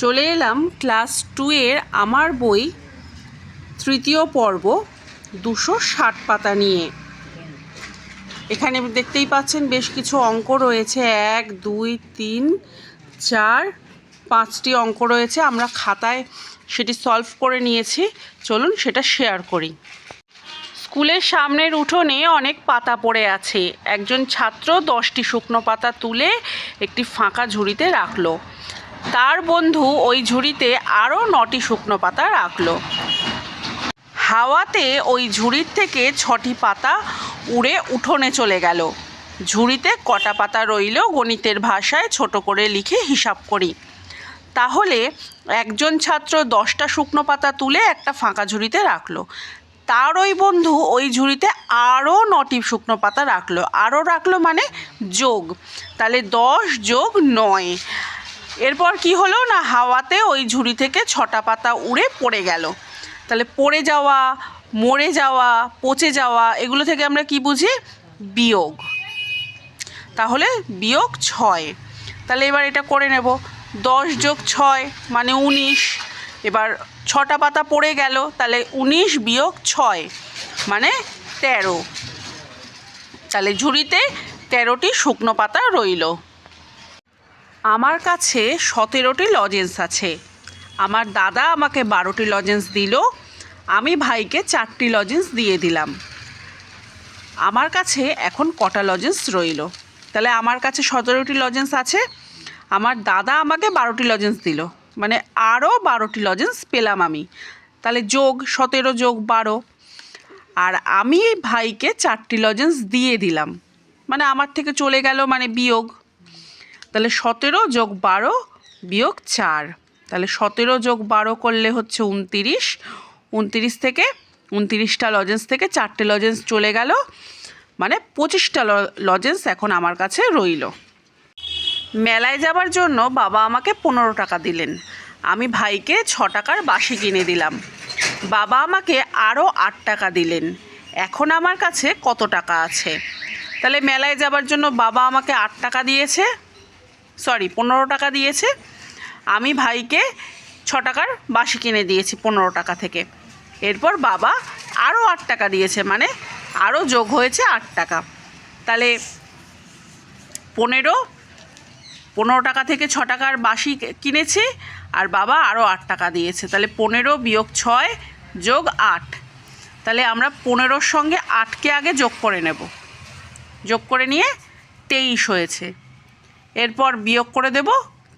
চলে এলাম class two এর আমার বই তৃতীয় পর্ব দুশো ষাট পাতা নিয়ে। এখানে দেখতেই পাচ্ছেন বেশ কিছু অঙ্ক রয়েছে। এক, দুই, তিন, চার, পাঁচটি অঙ্ক রয়েছে। আমরা খাতায় সেটি সলভ করে নিয়েছি। চলুন সেটা শেয়ার করি। স্কুলের সামনের উঠোনে অনেক পাতা পড়ে আছে। একজন ছাত্র দশটি শুকনো পাতা তুলে একটি ফাঁকা ঝুড়িতে রাখল। তার বন্ধু ওই ঝুড়িতে আরও নটি শুকনো পাতা রাখল। হাওয়াতে ওই ঝুড়ির থেকে ছটি পাতা উড়ে উঠোনে চলে গেল। ঝুড়িতে কটা পাতা রইল গণিতের ভাষায় ছোট করে লিখে হিসাব করি। তাহলে একজন ছাত্র দশটা শুকনো পাতা তুলে একটা ফাঁকা ঝুড়িতে রাখল। তার ওই বন্ধু ওই ঝুড়িতে আরও নটি শুকনো পাতা রাখল। আরও রাখল মানে যোগ। তাহলে দশ যোগ নয়। এরপর কি হলো না হাওয়াতে ওই ঝুড়ি থেকে ছটা পাতা উড়ে পড়ে গেল। তাহলে পড়ে যাওয়া, মরে যাওয়া, পচে যাওয়া, এগুলো থেকে আমরা কি বুঝি? বিয়োগ। তাহলে বিয়োগ ছয়। তাহলে এবার এটা করে নেব। দশ যোগ ছয় মানে উনিশ। এবার ছটা পাতা পড়ে গেল, তাহলে উনিশ বিয়োগ ছয় মানে তেরো। তাহলে ঝুড়িতে তেরোটি শুকনো পাতা রইল। আমার কাছে সতেরোটি লজেন্স আছে। আমার দাদা আমাকে বারোটি লজেন্স দিল, আমি ভাইকে চারটি লজেন্স দিয়ে দিলাম। আমার কাছে এখন কটা লজেন্স রইল? তাহলে আমার কাছে সতেরোটি লজেন্স আছে, আমার দাদা আমাকে বারোটি লজেন্স দিল। মানে আরও বারোটি লজেন্স পেলাম আমি। তাহলে যোগ সতেরো, যোগ বারো। আর আমি ভাইকে চারটি লজেন্স দিয়ে দিলাম। মানে আমার থেকে চলে গেল মানে বিয়োগ। তাহলে সতেরো যোগ বারো বিয়োগ চার। তাহলে সতেরো যোগ বারো করলে হচ্ছে উনতিরিশ। উনতিরিশ থেকে উনতিরিশটা লজেন্স থেকে চারটে লজেন্স চলে গেল। মানে পঁচিশটা লজেন্স এখন আমার কাছে রইল। মেলায় যাবার জন্য বাবা আমাকে পনেরো টাকা দিলেন। আমি ভাইকে ছ টাকার বাসি কিনে দিলাম। বাবা আমাকে আরও আট টাকা দিলেন। এখন আমার কাছে কত টাকা আছে? তাহলে মেলায় যাবার জন্য বাবা আমাকে আট টাকা দিয়েছে। সরি, পনেরো টাকা দিয়েছে। আমি ভাইকে ছ টাকার বাসি কিনে দিয়েছি পনেরো টাকা থেকে। এরপর বাবা আরও আট টাকা দিয়েছে মানে আরও যোগ হয়েছে আট টাকা। তাহলে পনেরো পনেরো টাকা থেকে ছ টাকার বাসি কিনেছি, আর বাবা আরও আট টাকা দিয়েছে। তাহলে পনেরো বিয়োগ ছয় যোগ আট। তাহলে আমরা পনেরোর সঙ্গে আটকে আগে যোগ করে নেব। যোগ করে নিয়ে তেইশ হয়েছে। এরপর বিয়োগ করে দেব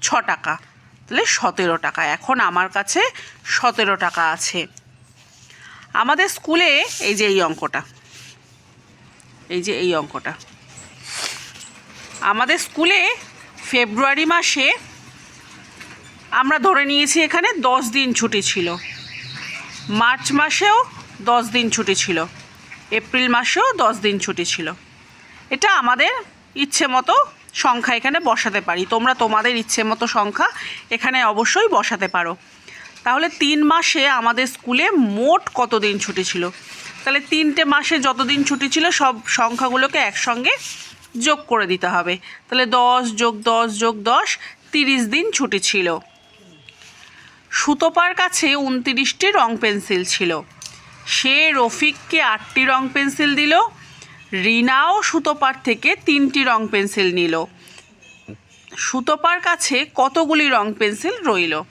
ছ টাকা। তাহলে সতেরো টাকা। এখন আমার কাছে সতেরো টাকা আছে। আমাদের স্কুলে এই যে এই অঙ্কটা, এই যে এই অঙ্কটা, আমাদের স্কুলে ফেব্রুয়ারি মাসে আমরা ধরে নিয়েছি এখানে দশ দিন ছুটি ছিল। মার্চ মাসেও দশ দিন ছুটি ছিল। এপ্রিল মাসেও দশ দিন ছুটি ছিল। এটা আমাদের ইচ্ছে মতো সংখ্যা এখানে বসাতে পারি। তোমরা তোমাদের ইচ্ছে মতো সংখ্যা এখানে অবশ্যই বসাতে পারো। তাহলে তিন মাসে আমাদের স্কুলে মোট কত দিন ছুটি ছিল? তাহলে তিনটে মাসে যতদিন ছুটি ছিল, সব সংখ্যাগুলোকে একসঙ্গে যোগ করে দিতে হবে। তাহলে দশ যোগ দশ যোগ দশ, তিরিশ দিন ছুটি ছিল। সুতোপার কাছে উনতিরিশটি রং পেন্সিল ছিল। সে রফিককে আটটি রং পেন্সিল দিল। রিনাও সুতোপার থেকে তিনটি রং পেন্সিল নিল। সুতোপার কাছে কতগুলি রং পেন্সিল রইল?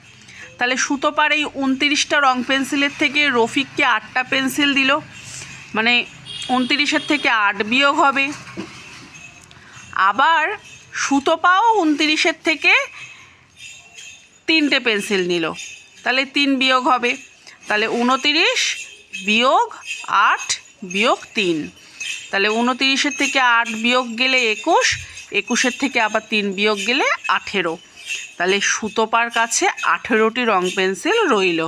তাহলে সুতোপার এই উনতিরিশটা রং পেন্সিলের থেকে রফিককে আটটা পেন্সিল দিল। মানে উনতিরিশের থেকে আট বিয়োগ হবে। আবার সুতোপাও উনতিরিশের থেকে তিনটে পেন্সিল নিল। তাহলে তিন বিয়োগ হবে। তাহলে উনতিরিশ বিয়োগ আট বিয়োগ তিন। তাহলে উনতিরিশের থেকে আট বিয়োগ গেলে একুশ, একুশের থেকে আবার তিন বিয়োগ গেলে আঠেরো। তাহলে সুতোপার কাছে আঠেরোটি রং পেন্সিল রইল।